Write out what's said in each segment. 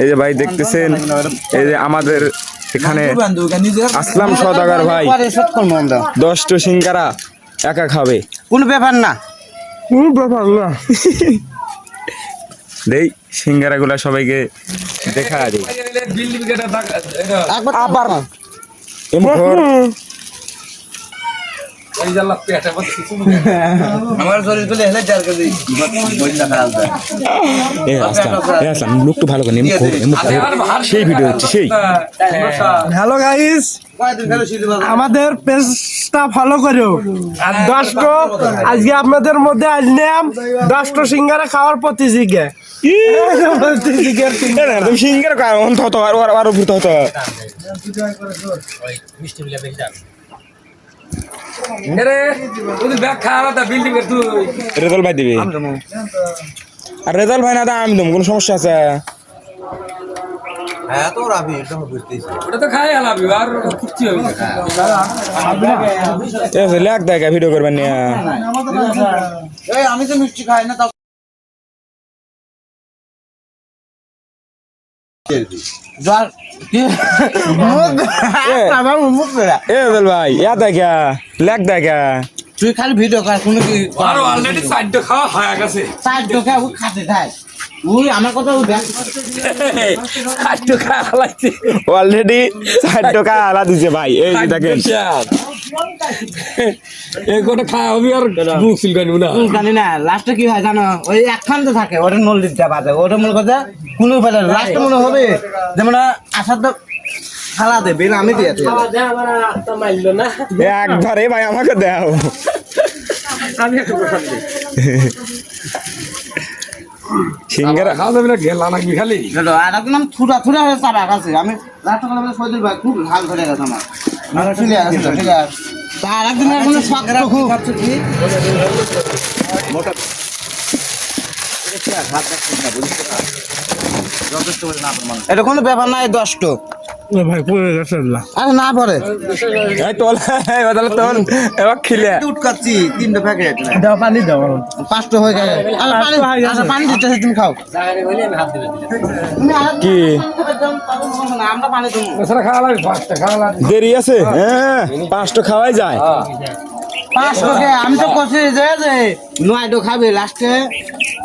এই যে ভাই দেখতেছেন এই যে আমাদের এখানে আসলাম সদাগর ভাই। দশটো সিঙ্গারা একা খাবে কোনো ব্যাপার না। কোনো ব্যাপার না। দেই সিঙ্গারা গুলা সবাইকে দেখা দিই। একবার আবার লোকটা ভালো করে সেই ভিডিও হচ্ছে সেই। হ্যালো গাইস আমাদের পেজটা ফলো করো। আর দশটো আজকে আপনাদের মধ্যে আসলাম দশটো সিঙ্গারা খাওয়ার প্রতিযোগিতা সিঙ্গারা। তুমি সিঙ্গারা খাও অন্ত হতো আর আর আর ভূত হতো রেজাল্ট ভাই দিবি? আর রেজাল্ট ভাই না দা আমি দেবো কোনো সমস্যা আছে? হ্যাঁ লেখ দেখ ভিডিও করবেন নিয়ে। আমি তো মিষ্টি খাই না ভাই ইয়া দেখা লেখ দেখা। তুই খালি ভিডিও কর কোনো কি আরও অলরেডি খাওয়া হয়ে গেছে। ও খাতে অলরেডি ষাট টাকা আলা দিছে ভাই এই যে দেখেন। এই কটা খাওয়া হবে আর বুক সিল না। না লাস্টে কি হয় জানো? ওই একখান তো থাকে ওটা নল দিতে বাজে ওটা মনে কথা কোনো ফেলে লাস্টে মনে হবে যেমন আসার তো খালা দে বেল আমি দিয়েছি একবারে ভাই আমাকে দাও। সিঙ্গারা খাওয়া যাবে না গেলা নাকি খালি? আর একদম নাম থুরা থুরা হয়ে চাবা আছে আমি লাস্ট করে বলে সৈদুল ভাই খুব হাল ধরে গেছে আমার। আমার ঠিক আছে তার একদিন এখন শক্ত খুব এটা কোনো ব্যাপার নাই দশটো ভাই পড়ে গেছে না। আরে না পরে এই তোল এই বদলে তোল এবার খিলে। দুধ খাচ্ছি প্যাকেট দাও পানি দাও। পাঁচটা হয়ে গেছে। আরে পানি পাঁচটা হয়ে গেছে। আচ্ছা, পানি দিতেছে তুমি খাও। তুমি কি? আমরা পানি দেবো। এছাড়া খাওয়া লাগবে পাঁচটা খাওয়া লাগবে। দেরি আছে? হ্যাঁ পাঁচটা খাওয়াই যায়। পাঁচশো কে আমি তো করছি যে যে নয়টো খাবে লাস্টে।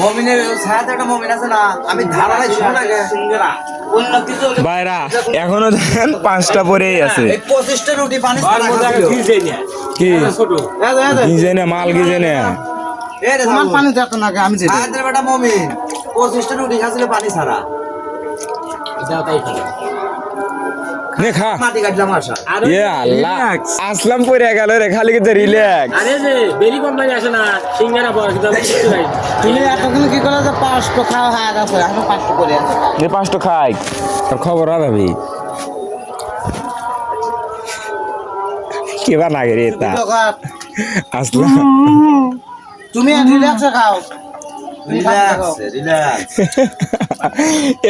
মমিনের সাথে একটা মমিন আছে না আমি ধারালাই শুনো না গে। অন্য কিছু হলে বাইরা এখনও দেখেন পাঁচটা পরেই আছে। পঁচিশটা রুটি পানি কি? গিজে না মাল গিজে না বাবু, পানি দেখো না আমি দিতে বেটা মমিন। পঁচিশটা রুটি খাচ্ছিল পানি ছাড়া। নে খা। মাটি কাটলাম আসা এ আল্লাহ। আসলাম পরে গেল রে খালি কিন্তু রিল্যাক্স আরে যে বেরি কোম্পানি আসে না সিঙ্গারা পর কিন্তু খাই তুমি এতক্ষণ কি করে যে পাঁচশো খাওয়া হয়ে গেছে? আমি পাঁচশো করে আছে। যে পাঁচটা খাই। তোর খবর আর ভাবি কেবা লাগে রে তা আসলাম। তুমি রিল্যাক্সে খাও।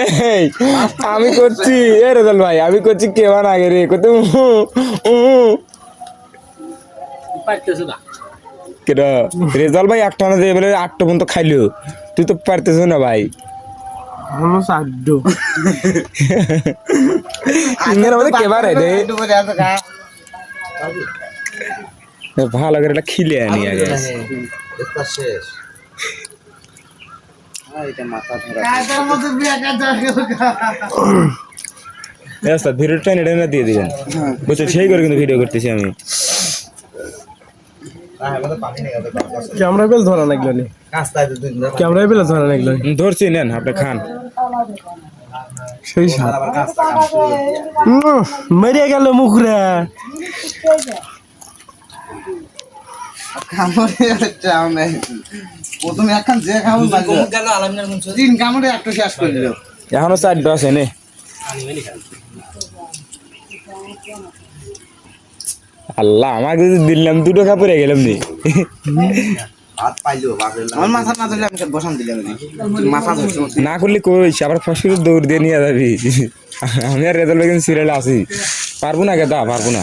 এই আমি করছি এ রেজাল ভাই আমি করছি কেবা লাগে রে? কত রেজাল ভাই একটা না দিয়ে বলে আটটা পর্যন্ত খাইলো। তুই তো পারতেছ না ভাই। রে একটু করে ভালো করে একটা খিলে আনি আগে এটা শেষ এটা মাথা ধরা কাটার মধ্যে বিয়া কাটা রাস্তা ভিডিওটা এটা না দিয়ে দিবেন। বুঝছ সেই করে কিন্তু ভিডিও করতেছি আমি। ক্যামেরা বেল ধরা লাগল নি? ক্যামেরা বেল ধরা লাগল ধরছি নেন আপনি খান। সেই সাত আবার কাস্তা কাস্তা মেরে গেল মুখ রে কামড়ে চাও নাই প্রথমে একখান যে খাব গেল তিন কামড়ে একটা শেষ করে দিল এখনও চারটা আছে নে আল্লাহ আমাকে যদি দিলাম দুটো কাপড়ে গেলাম নি না করলে কইস আবার ফার্স্ট দৌড় দিয়ে নিয়ে যাবি? আমি আর রেজাল্ট বেগেন সিরিয়ালে আছি পারব না গেদা পারব না।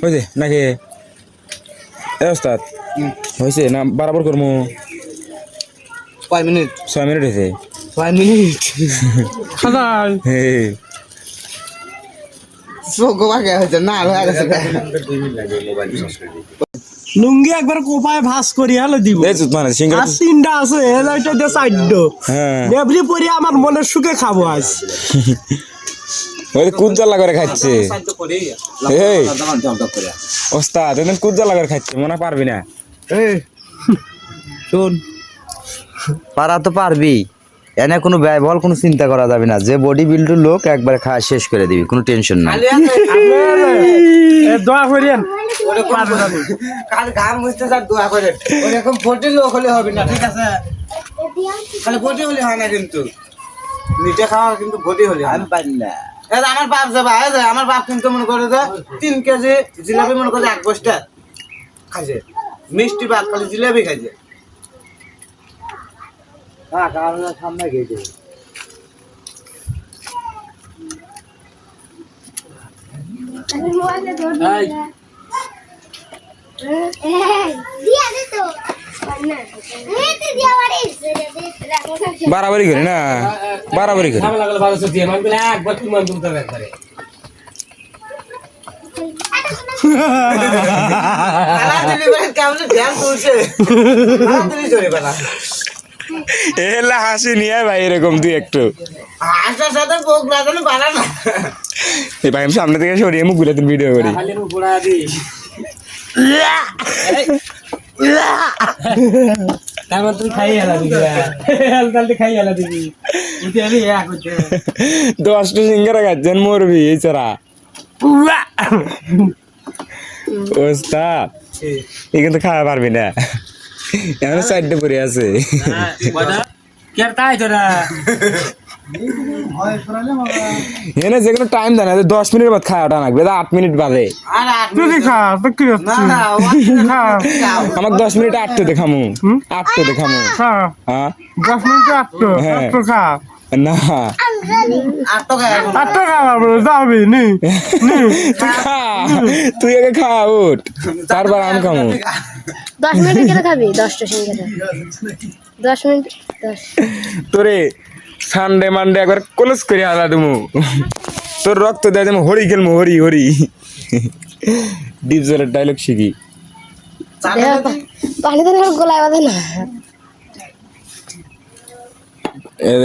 হয়েছে নাকি? এ ওস্তাদ হয়েছে না বরাবর করব কয় মিনিট। ছয় মিনিট হয়েছে ছয় মিনিট। হয়ে লুঙ্গি একবার কোপায় ভাস করি হলে দিব। এই মানে সিঙ্গার আর তিনটা আছে চারট। হ্যাঁ। এভরি পরে আমার মনের সুখে খাব আজ। ওই করে খাচ্ছে এই। ওস্তাদ এদিন করে খাচ্ছে মনে পারবি না। শোন। পারা তো পারবি। এনে কোনো কোনো চিন্তা করা যাবে না। যে বডি বিল্ডার লোক একবার খাওয়া শেষ করে দিবি কোনো টেনশন নাই। দোয়া করিয়েন। কাল ঘাম মুছতে স্যার দোয়া করে ওরকম ফোর্টি লোক হলে হবে না ঠিক আছে? খালি ফোর্টি হলে হয় না কিন্তু। মিঠে খাওয়া কিন্তু ফোর্টি হলে আমি পারি না। আমার বাপ যাবা এই যে আমার বাপ কিন্তু মনে করে যে তিন কেজি জিলাপি মনে করে এক বস্তা খাইছে। মিষ্টি ভাত খালি জিলাপি খাইছে। সামনে গেছে। বাড়াবাড়ি করি না? বাড়াবাড়ি করি। এলা হাসি নিয়ে ভাই এরকম তুই একটু। এই ভাই আমি সামনে থেকে সরিয়ে মুখগুলো ভিডিও করি। তারপর তুই খাই হেলা দিবি। হালতালতে খাই হেলা দিবি আমি হচ্ছে দশটা সিঙ্গারা খাচ্ছেন মরবি এই ছাড়া। ওস্তাদ এই কিন্তু খাওয়া পারবি না। এখন সাইডে পড়ে আছে। কে তাই তোরা? এনে যে কোনো টাইম দেয় না দশ মিনিট বাদ খাওয়াটা লাগবে আট মিনিট বাদে। আর আট তুই খা তো কি হচ্ছে? না খা। আমাকে দশ মিনিট আটটে দেখামু। আটটে দেখামু। হ্যাঁ দশ মিনিট আটটো হ্যাঁ। খা। না। তুই আগে খা উঠ। তারপর আমি খামু। দশ মিনিট কেটে খাবি দশটা সিঙ্গারা দশ মিনিট তোরে সানডে মানডে একবার কলেজ করে আলা দিমু। তোর রক্ত দেয় যেন হরি খেলমু হরি হরি। ডিপ জলের ডায়লগ শিখি।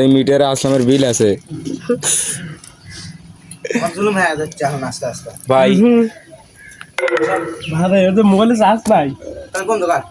এই মিটার আসলামের বিল আছে। আস্তে ভাই মোবাইলে চার্জ নাই কোন দোকান?